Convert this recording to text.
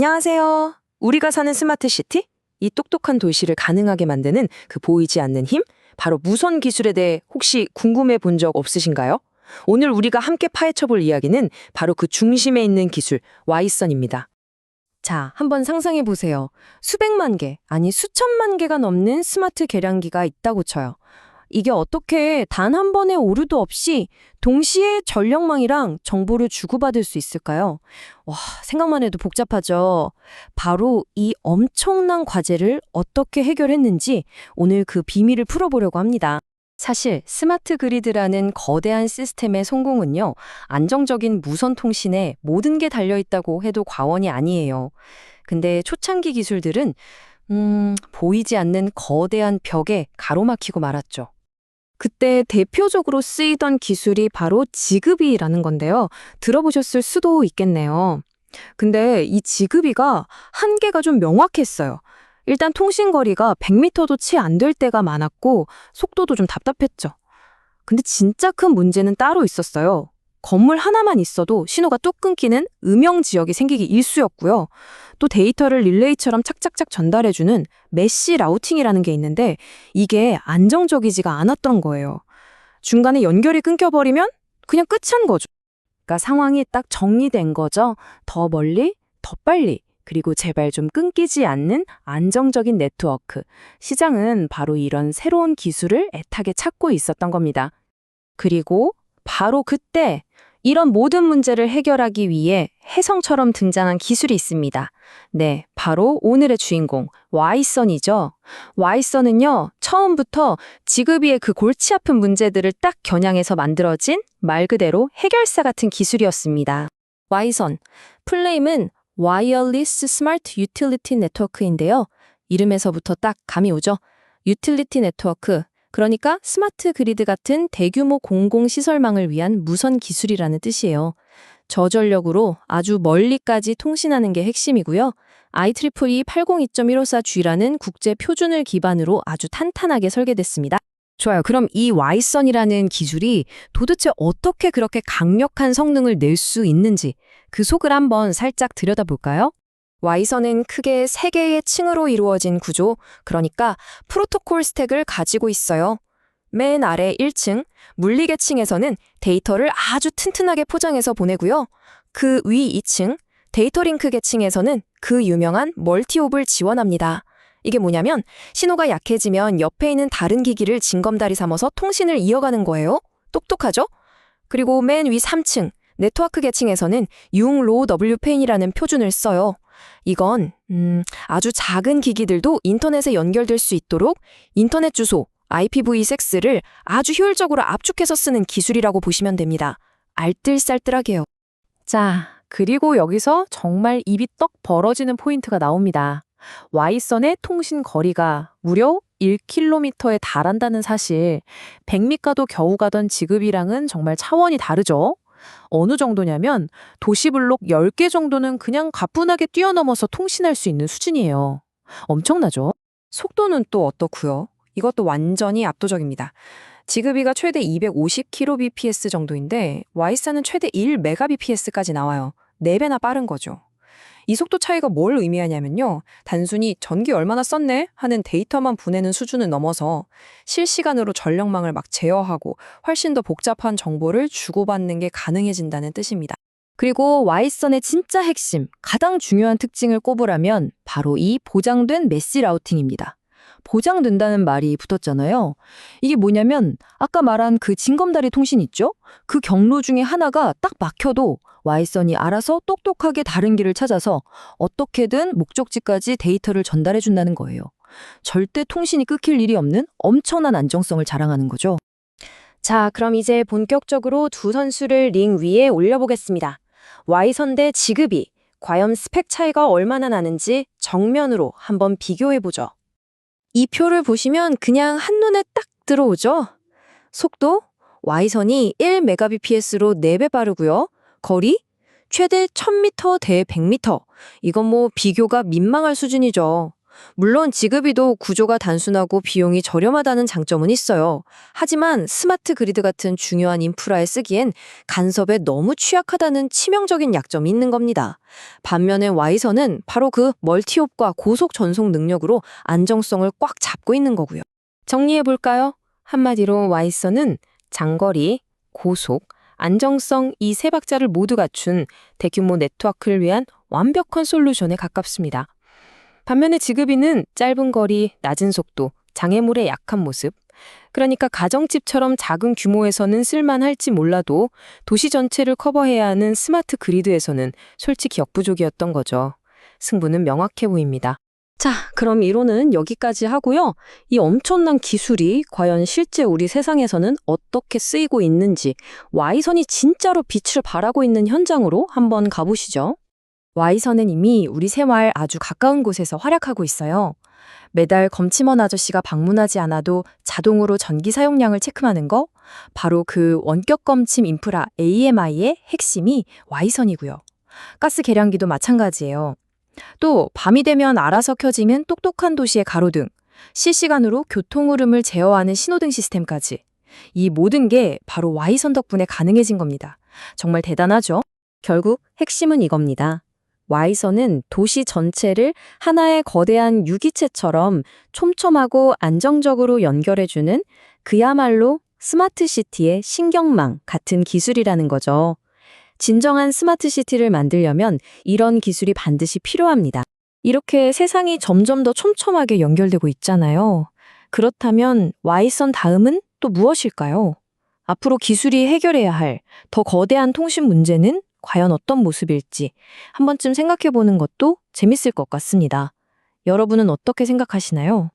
안녕하세요. 우리가 사는 스마트 시티? 이 똑똑한 도시를 가능하게 만드는 그 보이지 않는 힘? 바로 무선 기술에 대해 혹시 궁금해 본 적 없으신가요? 오늘 우리가 함께 파헤쳐 볼 이야기는 바로 그 중심에 있는 기술, 와이선입니다. 자, 한번 상상해 보세요. 수백만 개, 아니 수천만 개가 넘는 스마트 계량기가 있다고 쳐요. 이게 어떻게 단 한 번의 오류도 없이 동시에 전력망이랑 정보를 주고받을 수 있을까요? 와, 생각만 해도 복잡하죠. 바로 이 엄청난 과제를 어떻게 해결했는지 오늘 그 비밀을 풀어보려고 합니다. 사실 스마트 그리드라는 거대한 시스템의 성공은요, 안정적인 무선 통신에 모든 게 달려있다고 해도 과언이 아니에요. 근데 초창기 기술들은, 음, 보이지 않는 거대한 벽에 가로막히고 말았죠. 그때 대표적으로 쓰이던 기술이 바로 지급이라는 건데요. 들어보셨을 수도 있겠네요. 근데 이 지급이가 한계가 좀 명확했어요. 일단 통신 거리가 100m도 채 안 될 때가 많았고 속도도 좀 답답했죠. 근데 진짜 큰 문제는 따로 있었어요. 건물 하나만 있어도 신호가 뚝 끊기는 음영 지역이 생기기 일쑤였고요. 또 데이터를 릴레이처럼 착착착 전달해주는 메시 라우팅이라는 게 있는데 이게 안정적이지가 않았던 거예요. 중간에 연결이 끊겨버리면 그냥 끝인 거죠. 그러니까 상황이 딱 정리된 거죠. 더 멀리, 더 빨리. 그리고 제발 좀 끊기지 않는 안정적인 네트워크. 시장은 바로 이런 새로운 기술을 애타게 찾고 있었던 겁니다. 그리고 바로 그때 이런 모든 문제를 해결하기 위해 혜성처럼 등장한 기술이 있습니다. 네, 바로 오늘의 주인공, 와이선이죠. 와이선은요, 처음부터 지급이의 그 골치 아픈 문제들을 딱 겨냥해서 만들어진 말 그대로 해결사 같은 기술이었습니다. 와이선, 플레임은 와이어리스 스마트 유틸리티 네트워크인데요. 이름에서부터 딱 감이 오죠. 유틸리티 네트워크, 그러니까 스마트 그리드 같은 대규모 공공시설망을 위한 무선 기술이라는 뜻이에요. 저전력으로 아주 멀리까지 통신하는 게 핵심이고요. IEEE 802.154G라는 국제 표준을 기반으로 아주 탄탄하게 설계됐습니다. 좋아요. 그럼 이 와이선이라는 기술이 도대체 어떻게 그렇게 강력한 성능을 낼 수 있는지 그 속을 한번 살짝 들여다볼까요? 와이선은 크게 세 개의 층으로 이루어진 구조, 그러니까 프로토콜 스택을 가지고 있어요. 맨 아래 1층, 물리계층에서는 데이터를 아주 튼튼하게 포장해서 보내고요. 그 위 2층, 데이터 링크 계층에서는 그 유명한 멀티옵을 지원합니다. 이게 뭐냐면 신호가 약해지면 옆에 있는 다른 기기를 징검다리 삼아서 통신을 이어가는 거예요. 똑똑하죠? 그리고 맨 위 3층, 네트워크 계층에서는 융로 WPN이라는 표준을 써요. 이건 음, 아주 작은 기기들도 인터넷에 연결될 수 있도록 인터넷 주소 IPv6를 아주 효율적으로 압축해서 쓰는 기술이라고 보시면 됩니다. 알뜰살뜰하게요. 자, 그리고 여기서 정말 입이 떡 벌어지는 포인트가 나옵니다. Y선의 통신 거리가 무려 1km에 달한다는 사실. 100미가도 겨우 가던 지급이랑은 정말 차원이 다르죠? 어느 정도냐면 도시블록 10개 정도는 그냥 가뿐하게 뛰어넘어서 통신할 수 있는 수준이에요. 엄청나죠? 속도는 또 어떻고요? 이것도 완전히 압도적입니다. 지급이가 최대 250kbps 정도인데 와이사는 최대 1mbps까지 나와요. 4배나 빠른 거죠. 이 속도 차이가 뭘 의미하냐면요. 단순히 전기 얼마나 썼네 하는 데이터만 보내는 수준을 넘어서 실시간으로 전력망을 막 제어하고 훨씬 더 복잡한 정보를 주고받는 게 가능해진다는 뜻입니다. 그리고 Y선의 진짜 핵심, 가장 중요한 특징을 꼽으라면 바로 이 보장된 메시 라우팅입니다. 보장된다는 말이 붙었잖아요. 이게 뭐냐면 아까 말한 그 징검다리 통신 있죠? 그 경로 중에 하나가 딱 막혀도 Y선이 알아서 똑똑하게 다른 길을 찾아서 어떻게든 목적지까지 데이터를 전달해 준다는 거예요. 절대 통신이 끊길 일이 없는 엄청난 안정성을 자랑하는 거죠. 자, 그럼 이제 본격적으로 두 선수를 링 위에 올려보겠습니다. Y선 대 지급이 과연 스펙 차이가 얼마나 나는지 정면으로 한번 비교해보죠. 이 표를 보시면 그냥 한눈에 딱 들어오죠? 속도 Y선이 1mbps로 4배 빠르고요. 거리 최대 1000m 대 100m. 이건 뭐 비교가 민망할 수준이죠. 물론 지급이도 구조가 단순하고 비용이 저렴하다는 장점은 있어요. 하지만 스마트 그리드 같은 중요한 인프라에 쓰기엔 간섭에 너무 취약하다는 치명적인 약점이 있는 겁니다. 반면에 Y선은 바로 그 멀티옵과 고속 전송 능력으로 안정성을 꽉 잡고 있는 거고요. 정리해 볼까요? 한마디로 Y선은 장거리, 고속, 안정성 이 세 박자를 모두 갖춘 대규모 네트워크를 위한 완벽한 솔루션에 가깝습니다. 반면에 지급이는 짧은 거리, 낮은 속도, 장애물의 약한 모습. 그러니까 가정집처럼 작은 규모에서는 쓸만할지 몰라도 도시 전체를 커버해야 하는 스마트 그리드에서는 솔직히 역부족이었던 거죠. 승부는 명확해 보입니다. 자, 그럼 이론은 여기까지 하고요. 이 엄청난 기술이 과연 실제 우리 세상에서는 어떻게 쓰이고 있는지 Y선이 진짜로 빛을 발하고 있는 현장으로 한번 가보시죠. Y선은 이미 우리 생활 아주 가까운 곳에서 활약하고 있어요. 매달 검침원 아저씨가 방문하지 않아도 자동으로 전기 사용량을 체크하는 거, 바로 그 원격 검침 인프라 AMI의 핵심이 Y선이고요. 가스 계량기도 마찬가지예요. 또 밤이 되면 알아서 켜지는 똑똑한 도시의 가로등, 실시간으로 교통 흐름을 제어하는 신호등 시스템까지. 이 모든 게 바로 Y선 덕분에 가능해진 겁니다. 정말 대단하죠? 결국 핵심은 이겁니다. Y선은 도시 전체를 하나의 거대한 유기체처럼 촘촘하고 안정적으로 연결해주는 그야말로 스마트 시티의 신경망 같은 기술이라는 거죠. 진정한 스마트 시티를 만들려면 이런 기술이 반드시 필요합니다. 이렇게 세상이 점점 더 촘촘하게 연결되고 있잖아요. 그렇다면 Y선 다음은 또 무엇일까요? 앞으로 기술이 해결해야 할 더 거대한 통신 문제는 과연 어떤 모습일지 한 번쯤 생각해 보는 것도 재밌을 것 같습니다. 여러분은 어떻게 생각하시나요?